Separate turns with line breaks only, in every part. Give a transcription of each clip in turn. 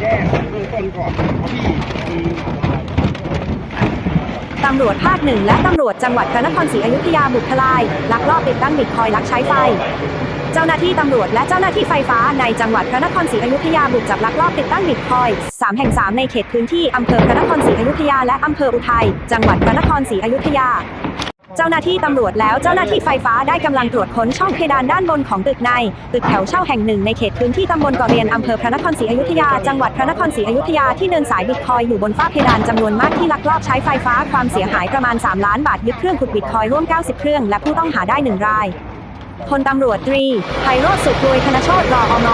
แจ้งเบื้องต้นก่อนที่มี
ตำรวจภาคหนึ่งและตำรวจจังหวัดพระนครศรีอยุธยาบุกทลาย ลักลอบติดตั้งบิตคอยลักใช้ไฟ เจ้าหน้าที่ตำรวจและเจ้าหน้าที่ไฟฟ้าในจังหวัดพระนครศรีอยุธยาบุกจับลักลอบติดตั้งบิตคอยสามแห่งสามในเขตพื้นที่อำเภอพระนครศรีอยุธยาและอำเภออุทัย จังหวัดพระนครศรีอยุธยา เจ้าหน้าที่ตำรวจแล้วเจ้าหน้าที่ไฟฟ้าได้กำลังตรวจค้นช่องเพดานด้านบนของตึกใน ตึกแถวเช่าแห่งหนึ่งในเขตพื้นที่ตำบลกาะเรียนอำเภอพระนครศรีอยุธยา จังหวัดพระนครศรีอยุธยาที่เดินสายบิตคอยอยู่บนฝ้าเพดานจำนวนมากที่ลักลอบใช้ไฟฟ้าความเสียหายประมาณ 3 ล้านบาทยึดเครื่องขุดบิตคอยร่วม 90 เครื่องและผู้ต้องหาได้หนึ่งรายพลตำรวจตรีไพโรธสุขรวยธนโชตรออน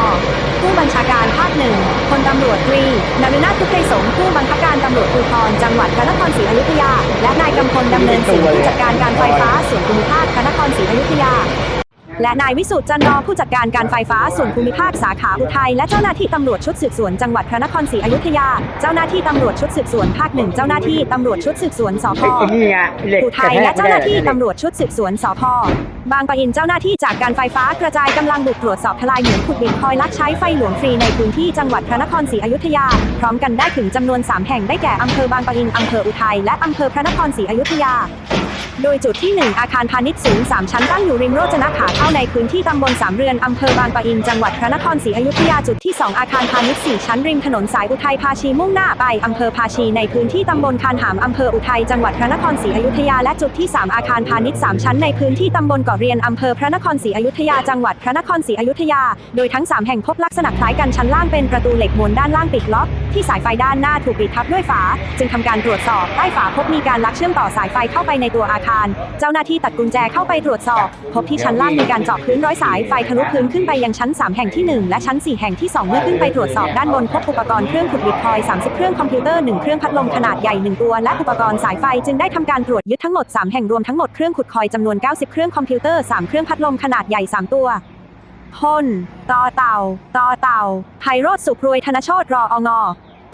ผู้บัญชาการภาคหนึ่งพลตำรวจตรีนรุนาถพุทธไทยสงผู้บังคับการตำรวจภูธรจังหวัดพระนครศรีอยุธยา และ นายกำพลดำเนินสินผู้จัดการการไฟฟ้าส่วนภูมิภาคพระนครศรีอยุธยา และนายวิสุทธิ์จันทร์รอผู้จัดการการไฟฟ้าส่วนภูมิภาคสาขาอุทัยและเจ้าหน้าที่ตำรวจชุดสืบสวนจังหวัดพระนครศรีอยุธยา เจ้าหน้าที่ตำรวจชุดสืบสวนภาคหนึ่งเจ้าหน้าที่ตำรวจชุดสืบสวนสพ
ไอ้นี่ไงเหล็ก
อุทัยและเจ้าหน้าที่ตำรวจชุดสืบสวนสพ บางปะอินเจ้าหน้าที่จากการไฟฟ้ากระจายกำลังบุกตรวจสอบทลายเหมืองขุดบิตคอยลักใช้ไฟหลวงฟรีในพื้นที่จังหวัดพระนครศรีอยุธยา พร้อมกันได้ถึงจำนวน 3 แห่งได้แก่อำเภอบางปะอินอำเภออุทัยและอำเภอพระนครศรีอยุธยา โดยจุดที่ 1 อาคารพาณิชย์สูง 3 ชั้นตั้งอยู่ริมโรจนขาเข้าในพื้นที่ตำบลสามเรือนอำเภอบางปะอินจังหวัดพระนครศรีอยุธยาจุดที่ 2 อาคารพาณิชย์ 4 ชั้นริมถนนสายอุทัยภาชีมุ่งหน้าไปอำเภอภาชีในพื้นที่ตำบลคานหามอำเภออุทัยจังหวัดพระนครศรีอยุธยาและจุดที่ 3 อาคารพาณิชย์ 3 ชั้นในพื้นที่ตำบลเกาะเรียนอำเภอพระนครศรีอยุธยาจังหวัดพระนครศรีอยุธยา โดยทั้ง 3 แห่งพบลักษณะคล้ายกันชั้นล่างเป็นประตูเหล็กม้วนด้านล่างปิดล็อกที่สายไฟด้านหน้าถูกปิดทับด้วยฝา จึงทำการตรวจสอบใต้ฝาพบมีการลักเชื่อมต่อสายไฟเข้าไปในตัวอาคารเจ้าหน้าที่ตัดกุญแจเข้าไปตรวจสอบ พบที่ชั้นล่างมีการเจาะพื้นร้อยสายไฟทะลุพื้นขึ้นไปยังชั้น 3 แห่งที่ 1 และชั้น 4 แห่งที่ 2 เมื่อขึ้นไปตรวจสอบด้านบนพบอุปกรณ์เครื่องขุดบิตคอย 30 เครื่องคอมพิวเตอร์ 1 เครื่องพัดลมขนาดใหญ่ 1 ตัว และอุปกรณ์สายไฟจึงได้ทำการตรวจยึดทั้งหมด 3 แห่งรวมทั้งหมดเครื่องขุดคอยน์จำนวน 90 เครื่องคอมพิวเตอร์ 3 เครื่องพัดลมขนาดใหญ่ 3 ตัวพลต่อเต่าต่อเต่าไพโรธสุขรวยธนโชตรอองอ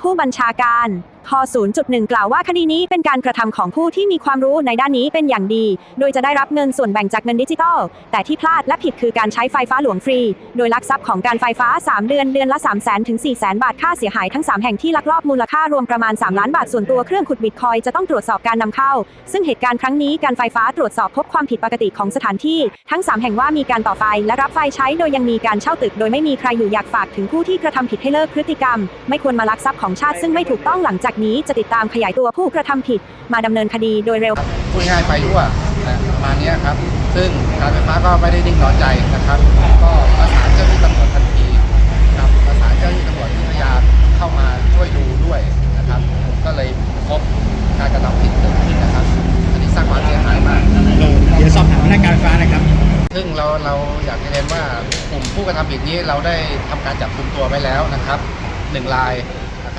ผู้บัญชาการ พ0.1 กล่าวว่าคดีนี้เป็นการกระทำของผู้ที่มีความรู้ในด้านนี้เป็นอย่างดี โดยจะได้รับเงินส่วนแบ่งจากเงินดิจิทัล แต่ที่พลาดและผิดคือการใช้ไฟฟ้าหลวงฟรี โดยลักทรัพย์ของการไฟฟ้า 3 เดือนเดือนละ 3 0 0 0 0ถึง4 0 0 0 0 บาทค่าเสียหายทั้ง 3 แห่งที่ลักลอบมูลค่ารวมประมาณ 3 ล้านบาทส่วนตัวเครื่องขุดบิตคอยจะต้องตรวจสอบการนำเข้า ซึ่งเหตุการณ์ครั้งนี้การไฟฟ้าตรวจสอบพบความผิดปกติของสถานที่ ทั้ง 3 แห่งว่ามีการต่อไฟและรับไฟใช้โดยยังมีการเช่าตึก โดยไม่มีใครอยู่อยากฝากถึงผู้ที่กระทำผิดให้เลิกพฤติกรรม ไม่ควรมาลักทรัพย์ของชาติซึ่งไม่ถูกต้องหลังจากนี้จะติดตามขยายตัวผู้กระทำผิด มาดำเนินคดีโดยเร็ว
พูดง่ายๆไฟรั่วนะประมาณเนี้ยครับ ซึ่งการไฟฟ้าก็ไม่ได้นิ่งนอนใจนะครับ ก็ประสานเจ้าหน้าที่ตำรวจทันทีครับประสานเจ้าหน้าที่ตำรวจที่พยายามเข้ามาช่วยดูด้วยนะครับผมก็เลยพบการกระทำผิดเกิดขึ้นนะครับ อันนี้สร้างความเสียหายมาก
เดี๋ยวสอบถามพนักงานไฟฟ้านะครับ
ซึ่งเราเราอยากจะเรียนว่ากลุ่มผู้กระทำผิดนี้เราได้ทำการจับกุมตัวไว้แล้วนะครับหนึ่งราย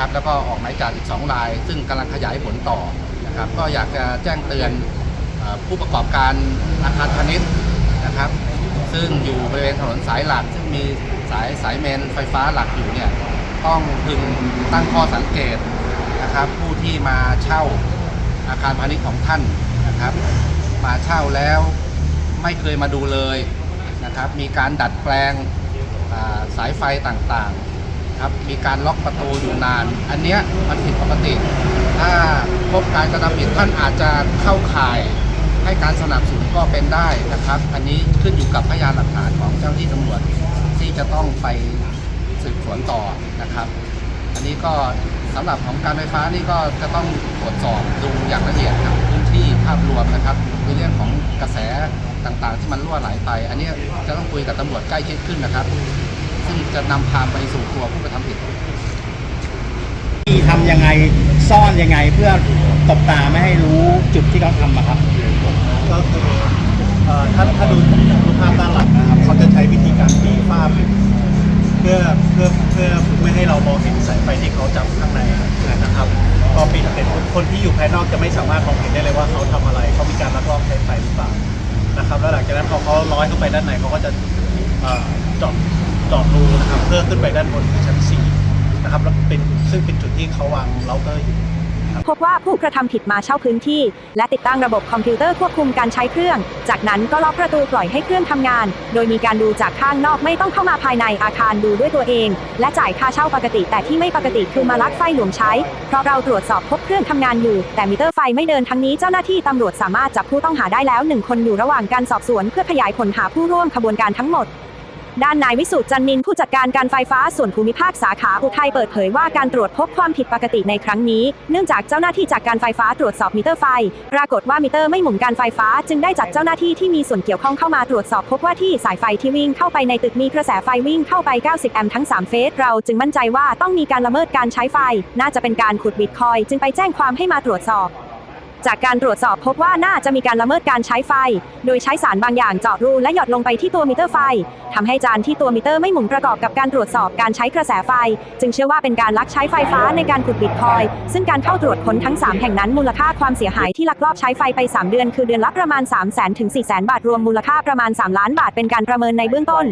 นะครับแล้วก็ออกหมายจับอีกสองราย ซึ่งกำลังขยายผลต่อนะครับก็อยากจะแจ้งเตือนผู้ประกอบการอาคารพาณิชย์นะครับ ซึ่งอยู่บริเวณถนนสายหลัก ซึ่งมีสายสายเมนไฟฟ้าหลักอยู่เนี่ยต้องพึงตั้งข้อสังเกตนะครับ ผู้ที่มาเช่าอาคารพาณิชย์ของท่านนะครับ มาเช่าแล้วไม่เคยมาดูเลยนะครับ มีการดัดแปลงสายไฟต่างๆ ครับมีการล็อกประตูอยู่นาน อันเนี้ยมันผิดปกติ ถ้าพบการกระทำผิดท่านอาจจะเข้าข่ายให้การสนับสนุนก็เป็นได้นะครับ อันนี้ขึ้นอยู่กับพยานหลักฐานของเจ้าหน้าที่ตำรวจที่จะต้องไปสืบสวนต่อนะครับ อันนี้ก็สำหรับของการไฟฟ้านี่ก็จะต้องตรวจสอบดูอย่างละเอียดครับพื้นที่ภาพรวมนะครับในเรื่องของกระแสต่างๆ ที่มันรั่วไหลไป อันนี้จะต้องคุยกับตำรวจใกล้ชิดขึ้นนะครับ ซึ่งจะนำพาไปสู่ตัวผู้กระทำผิด
ที่ทำยังไงซ่อนยังไงเพื่อตบตาไม่ให้รู้จุดที่เขาทำอะครับ
ก็คือเอ่อถ้าถ้าดูรูปภาพด้านหลังนะครับเขาจะใช้วิธีการตีฝ้าปิดเพื่อเพื่อเพื่อไม่ให้เรามองเห็นสายไฟที่เขาจับข้างในนะครับพอปิดเสร็จคนที่อยู่ภายนอกจะไม่สามารถมองเห็นได้เลยว่าเขาทำอะไรเขามีการลักลอบใช้ไฟหรือเปล่านะครับ แล้วหลังจากนั้นพอเขาร้อยเข้าไปด้านในเขาก็จะเอ่อเจาะ เจาะรูนะครับเพื่อขึ้นไปด้านบนชั้นสี่นะครับแล้วเป็นซึ่งเป็นจุดที่เขาวางเราเตอร์อยู่
พบว่าผู้กระทำผิดมาเช่าพื้นที่ และติดตั้งระบบคอมพิวเตอร์ควบคุมการใช้เครื่อง จากนั้นก็ล็อกประตูปล่อยให้เครื่องทำงาน โดยมีการดูจากข้างนอกไม่ต้องเข้ามาภายในอาคารดูด้วยตัวเอง และจ่ายค่าเช่าปกติ แต่ที่ไม่ปกติคือมาลักไฟหลวงใช้ เพราะเราตรวจสอบพบเครื่องทำงานอยู่ แต่มิเตอร์ไฟไม่เดินทั้งนี้เจ้าหน้าที่ตำรวจสามารถจับผู้ต้องหาได้แล้วหนึ่งคนอยู่ระหว่างการสอบสวนเพื่อขยายผลหาผู้ร่วมขบวนการทั้งหมด ด้านนายวิสุทธ์จันนินผู้จัดการการไฟฟ้าส่วนภูมิภาคสาขาอุทัยเปิดเผยว่าการตรวจพบความผิดปกติในครั้งนี้ เนื่องจากเจ้าหน้าที่จากการไฟฟ้าตรวจสอบมิเตอร์ไฟ ปรากฏว่ามิเตอร์ไม่หมุนการไฟฟ้า จึงได้จัดเจ้าหน้าที่ที่มีส่วนเกี่ยวข้องเข้ามาตรวจสอบพบว่าที่สายไฟที่วิ่งเข้าไปในตึกมีกระแสไฟวิ่งเข้าไป 90 แอมป์ทั้ง 3 เฟส เราจึงมั่นใจว่าต้องมีการละเมิดการใช้ไฟ น่าจะเป็นการขุดบิตคอยจึงไปแจ้งความให้มาตรวจสอบ จากการตรวจสอบพบว่าน่าจะมีการละเมิดการใช้ไฟ โดยใช้สารบางอย่างเจาะรูและหยดลงไปที่ตัวมิเตอร์ไฟทำให้จานที่ตัวมิเตอร์ไม่หมุนประกอบกับการตรวจสอบการใช้กระแสไฟ จึงเชื่อว่าเป็นการลักใช้ไฟฟ้าในการขุดบิตคอย ซึ่งการเข้าตรวจค้นทั้ง 3 แห่งนั้นมูลค่าความเสียหายที่ลักลอบใช้ไฟไป 3 เดือน คือเดือนละประมาณ 3 0 0 0 0 0ถึง4 0 0 0 0 0 บาทรวมมูลค่าประมาณ 3 ล้านบาทเป็นการประเมินในเบื้องต้น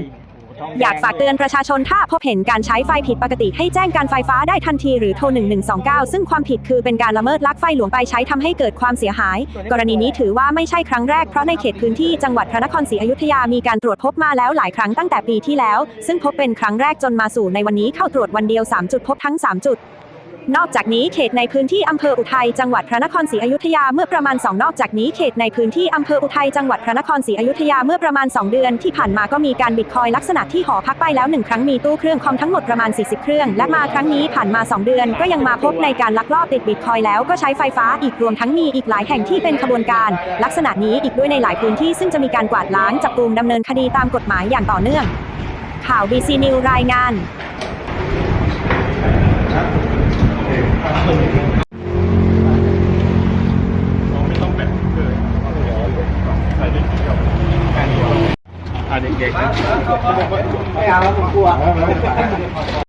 อยากฝากเตือนประชาชนถ้าพบเห็นการใช้ไฟผิดปกติให้แจ้งการไฟฟ้าได้ทันทีหรือโทร 1129 ซึ่งความผิดคือเป็นการละเมิดลักไฟหลวงไปใช้ทำให้เกิดความเสียหาย กรณีนี้ถือว่าไม่ใช่ครั้งแรกเพราะในเขตพื้นที่จังหวัดพระนครศรีอยุธยามีการตรวจพบมาแล้วหลายครั้งตั้งแต่ปีที่แล้ว ซึ่งพบเป็นครั้งแรกจนมาสู่ในวันนี้เข้าตรวจวันเดียว 3 จุดพบทั้ง 3 จุด นอกจากนี้เขตในพื้นที่อำเภออุทัยจังหวัดพระนครศรีอยุธยาเมื่อประมาณ 2 นอกจากนี้เขตในพื้นที่อำเภออุทัยจังหวัดพระนครศรีอยุธยาเมื่อประมาณ 2 เดือนที่ผ่านมาก็มีการบิตคอยลักษณะที่หอพักไปแล้วหนึ่งครั้งมีตู้เครื่องคอมทั้งหมดประมาณ 40 เครื่อง และมาครั้งนี้ผ่านมา 2 เดือน ก็ยังมาพบในการลักลอบติดบิตคอยแล้วก็ใช้ไฟฟ้าอีกรวมทั้งมีอีกหลายแห่งที่เป็นขบวนการ ลักษณะนี้อีกด้วยในหลายพื้นที่ซึ่งจะมีการกวาดล้างจับกลุ่มดำเนินคดีตามกฎหมายอย่างต่อเนื่อง ข่าว BC News รายงาน
ไม่เอาแล้วผมกลัว